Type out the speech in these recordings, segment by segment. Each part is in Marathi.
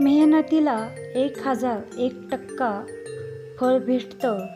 मेहनतीला एक हजार एक टक्का फळ भेटतं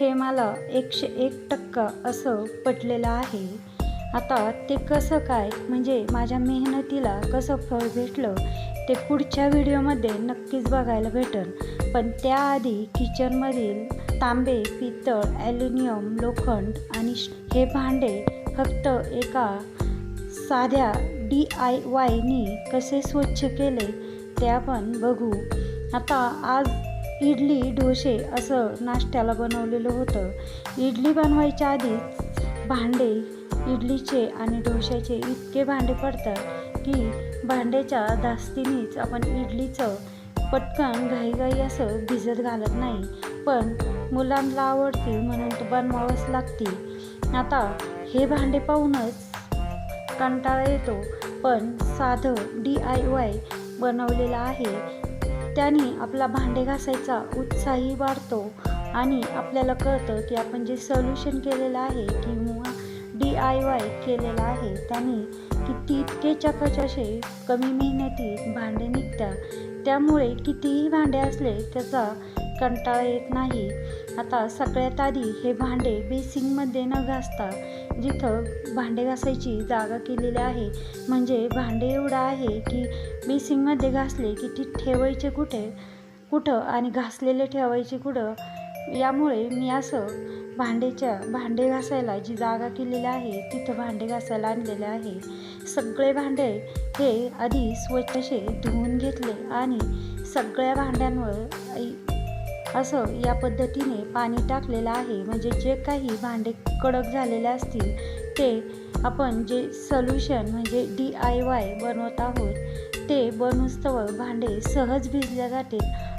हे मला एकशे एक टक्का असं पटलेलं आहे. आता ते कसं काय? म्हणजे माझ्या मेहनतीला कसं फळ भेटलं ते पुढच्या व्हिडिओमध्ये नक्कीच बघायला भेटल पण त्याआधी किचनमधील तांबे पितळ ॲल्युमिनियम लोखंड आणि श- हे भांडे फक्त एका साध्या डी आय वायनी कसे स्वच्छ केले? ते आपण बघू. आता आज इडली डोसे असं नाश्त्याला बनवलेलं होतं. इडली बनवायच्या आधीच भांडे इडलीचे आणि डोश्याचे इतके भांडे पडतात की भांड्याच्या धास्तीनेच आपण इडलीचं पटकन घाईघाई असं भिजत घालत नाही. पण मुलांना आवडते म्हणून बनवावंच लागते. आता हे भांडे पाहूनच कंटाळा येतो. पण साधं डी आय वाय बनवलेलं आहे. त्याने आपला भांडे घासायचा उत्साही वाढतो आणि आपल्याला कळतं की आपण जे सोल्युशन केलेलं आहे किंवा डी आय वाय केलेलं आहे त्याने किती इतके चकाच कमी मेहनतीत भांडे निघतात. त्यामुळे कितीही भांडे असले त्याचा कंटाळा येत नाही. आता सगळ्यात आधी हे भांडे बेसिंगमध्ये न घासता जिथं भांडे घासायची जागा केलेली आहे म्हणजे भांडे एवढं आहे की बेसिंगमध्ये घासले की ती ठेवायचे कुठे? कुठं? आणि घासलेले ठेवायचे कुठं? यामुळे मी असं भांडेच्या भांडे घासायला जी जागा केलेली आहे तिथं भांडे घासायला आणलेले आहे. सगळे भांडे हे आधी स्वच्छ असे धुवून घेतले आणि सगळ्या भांड्यांवर असं या पद्धतीने पाणी टाकलेलं आहे. म्हणजे जे काही भांडे कडक झालेले असतील ते आपण जे सोल्युशन म्हणजे डी आय वाय बनवत आहोत ते बनवस्तवर भांडे सहज भिजल्या जाते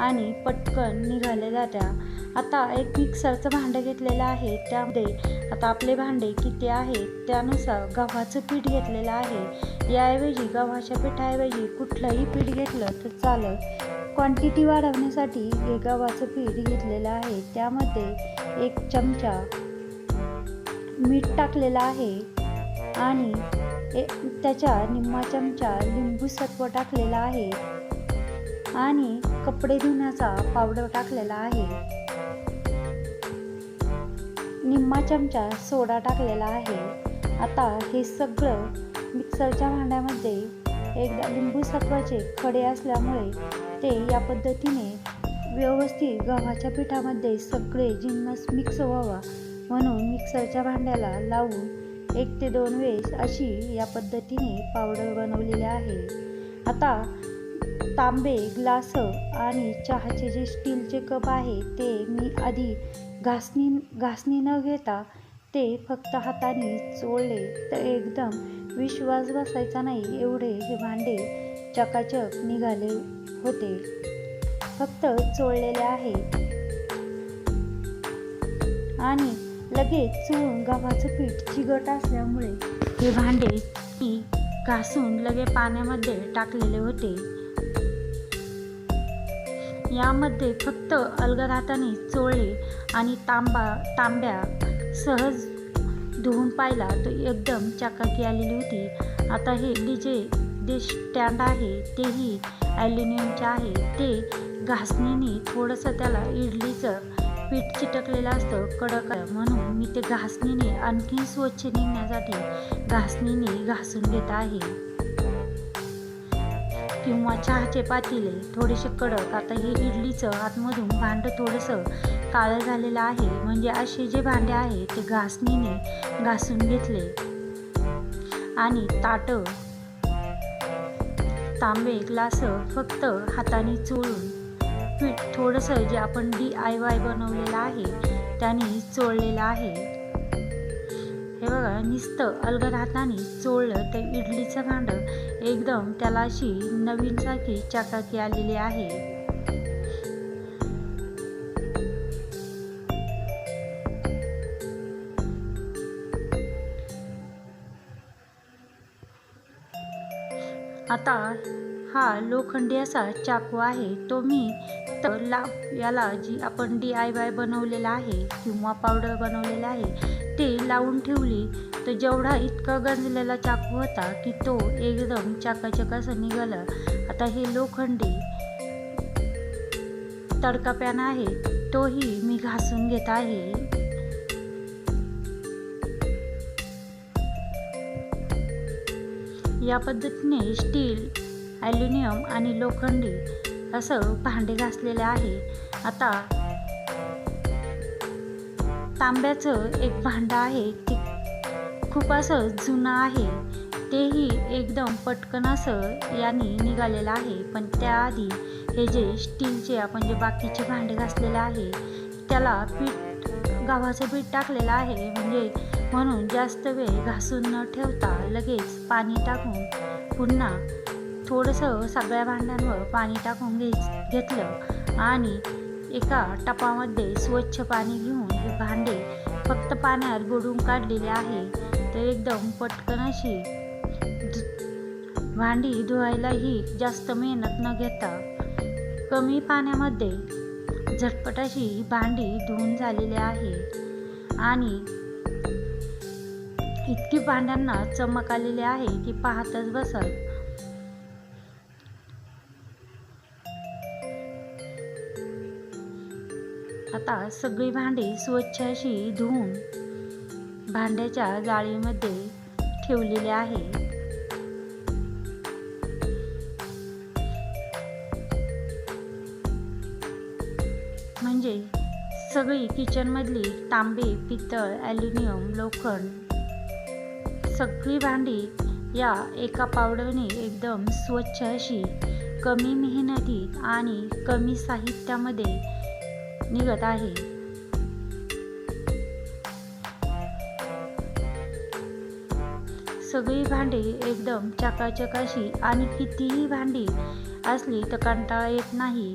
आणि पटकन निघाले जात्या. आता एक मिक्सरचं भांडं घेतलेलं आहे. त्यामध्ये आता आपले भांडे किती आहेत त्यानुसार गव्हाचं पीठ घेतलेलं आहे. याऐवजी गव्हाच्या पिठाऐवजी कुठलंही पीठ घेतलं तर चालेल. क्वांटिटी वाढवण्यासाठी हे गव्हाचं पीठ घेतलेलं आहे. त्यामध्ये एक चमचा मीठ टाकलेलं आहे आणि ए त्याच्या निम्मा चमचा लिंबू सत्व टाकलेला आहे आणि कपडे धुण्याचा पावडर टाकलेला आहे. निम्मा चमचा सोडा टाकलेला आहे. आता हे सगळं मिक्सरच्या भांड्यामध्ये एकदा लिंबू सत्वाचे खडे असल्यामुळे ते या पद्धतीने व्यवस्थित गव्हाच्या पिठामध्ये सगळे जिन्नस मिक्स व्हावा म्हणून मिक्सरच्या भांड्याला लावून एक ते दोन वेळेस अशी या पद्धतीने पावडर बनवलेली आहे. आता तांबे ग्लास आणि चहाचे जे स्टीलचे कप आहे ते मी आधी घासणी घासणी न घेता ते फक्त हाताने चोळले तर एकदम विश्वास बसायचा नाही. एवढे हे भांडे चकाचक निघाले होते. फक्त चोळलेले आहे. आणि लगेच चोळून गव्हाचं पीठ चिगट असल्यामुळे हे भांडे मी घासून लगे पाण्यामध्ये टाकलेले होते. यामध्ये फक्त अलगद हाताने चोळले आणि तांबा तांब्या सहज धुवून पाहिला तो एकदम चकाकी आलेली होती. आता हे डी जे स्टँड आहे तेही ॲल्युमिनियमचे आहे ते घासणीने थोडंसं त्याला इडलीचं पीठ चिटकलेलं असतं कडक म्हणून मी ते घासणीने आणखी स्वच्छ निघण्यासाठी घासणीने घासून घेत आहे. किंवा चहाचे पातेले थोडेसे कडक. आता हे इडलीचं आतमधून भांडं थोडंसं काळं झालेलं आहे. म्हणजे असे जे भांडे आहे ते घासणीने घासून घेतले. आणि ताटं तांबे ग्लास फक्त हाताने चोळून. पीठ थोडंसं जे आपण डी आय वाय बनवलेलं आहे त्याने चोळलेलं आहे. हे बघा नुसतं अलगद हाताने चोळलं तर इडलीचं भांडं. एकदम त्याला अशी नवीनसारखी चकाकी आलेली आहे. आता हा लोखंडी असा चाकू आहे तो मी तर लाव याला जी आपण डी आय वाय बनवलेला आहे किंवा पावडर बनवलेला आहे ते लावून ठेवली. तर जेवढा इतका गंजलेला चाकू होता की तो एकदम चाकाचक असं निघालं. आता हे लोखंडी तडका पॅन आहे तोही मी घासून घेत आहे. या पद्धतीने स्टील ॲल्युमिनियम आणि लोखंडी असं भांडे घासलेले आहे. आता तांब्याचं एक भांडं आहे. ते खूप असं जुनं आहे. तेही एकदम पटकन असं याने निघालेलं आहे. पण त्याआधी हे जे स्टीलचे आपण जे बाकीचे भांडे घासलेले आहे त्याला पीठ गव्हाचं पीठ टाकलेलं आहे. म्हणजे म्हणून जास्त वेळ घासून न ठेवता लगेच पाणी टाकून पुन्हा थोडंसं सगळ्या भांड्यांवर पाणी टाकून घे घेतलं आणि एका टपामध्ये स्वच्छ पाणी घेऊन हे भांडे फक्त पाण्यात बुडून काढलेले आहे. तर एकदम पटकन अशी भांडी धुवायलाही जास्त मेहनत न घेता कमी पाण्यामध्ये झटपट अशी ही भांडी धुवून झालेली आहे. आणि इतकी भांड्यांना चमक आलेली आहे की पाहतच बसल. आता सगळी भांडी स्वच्छ अशी धुवून भांड्याच्या जाळीमध्ये ठेवलेली आहे. सगळी किचनमधली तांबे पितळ ॲल्युमिनियम लोखंड सगळी भांडी या एका पावडरने एकदम स्वच्छ अशी कमी मेहनतीत आणि कमी साहित्यामध्ये निघत आहे. सगळी भांडी एकदम चकाचक अशी आणि कितीही भांडी असली तर कंटाळा येत नाही.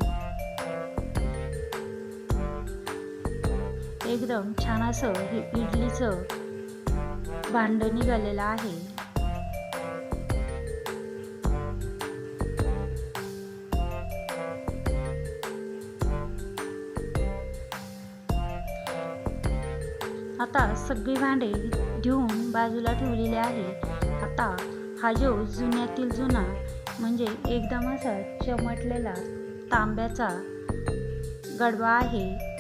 एकदम छान असं हे इडलीचं भांड निघालेलं आहे. आता सगळी भांडे घेऊन बाजूला ठेवलेले आहे. आता हा जो जुन्यातील जुना म्हणजे एकदम असा चमटलेला तांब्याचा गडवा आहे.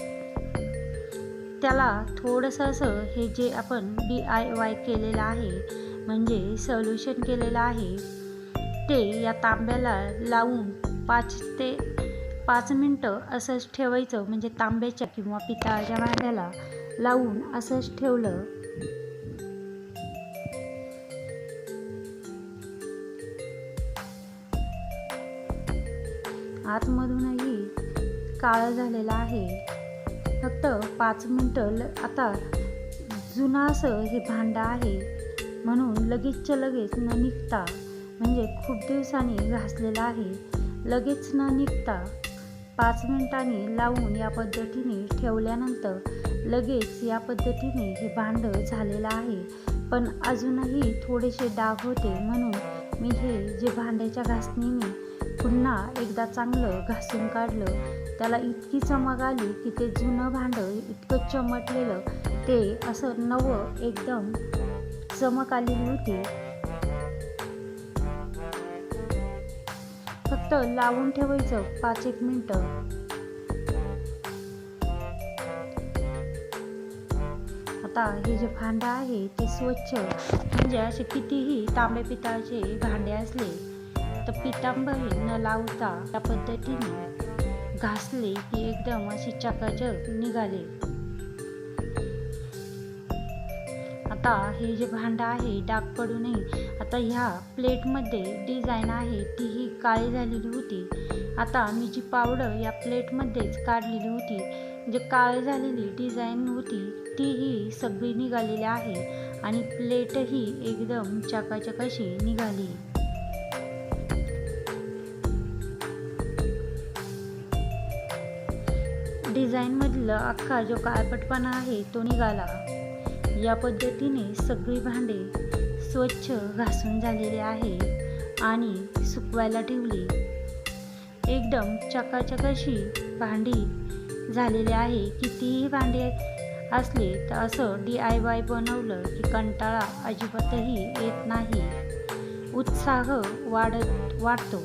त्याला थोडंसं असं हे जे आपण डी आय वाय केलेलं आहे म्हणजे सोल्युशन केलेलं आहे ते या तांब्याला लावून पाच ते पाच मिनटं असंच ठेवायचं. म्हणजे तांब्याच्या किंवा पितळाच्या भांड्याला लावून असंच ठेवलं. आतमधूनही काळं झालेलं आहे. फक्त पाच मिनटं आता जुनं असं हे भांडं आहे. म्हणून लगेचच्या लगेच न निघता म्हणजे खूप दिवसांनी घासलेलं आहे लगेच न निघता पाच मिनिटांनी लावून या पद्धतीने ठेवल्यानंतर लगेच या पद्धतीने हे भांडं झालेलं आहे. पण अजूनही थोडेसे डाग होते म्हणून मी हे जे भांड्याच्या घासणीने पुन्हा एकदा चांगलं घासून काढलं. त्याला इतकी चमक आली की ते जुनं भांडं इतकं चमटलेलं ते असं नवं एकदम चमक आलेली होती फक्त लावून ठेवायचं पाच एक मिनटं. आता हे जे भांडं आहे ते स्वच्छ. म्हणजे असे कितीही तांबे पिताचे भांडे असले तर पितांबरी न लावता त्या पद्धतीने घासले की एकदम अशी चकाचक निघाले. आता हे जे भांडं आहे डाग पडू नये. आता ह्या प्लेटमध्ये डिझाईन आहे तीही काळी झालेली होती. आता मी जी पावडर या प्लेटमध्येच काढलेली होती जे काळी झालेली डिझाईन होती तीही सगळी निघालेली आहे आणि प्लेटही एकदम चकाचक अशी निघाली. डिझाईनमधलं अख्खा जो काळपटपणा आहे तो निघाला. या पद्धतीने सगळी भांडे स्वच्छ घासून झालेले आहे आणि सुकवायला ठेवली. एकदम चकाचक अशी भांडी झालेली आहे. कितीही भांडे असले तर असं डी आय वाय बनवलं की कंटाळा अजिबातही येत नाही. उत्साह वाढत वाढतो.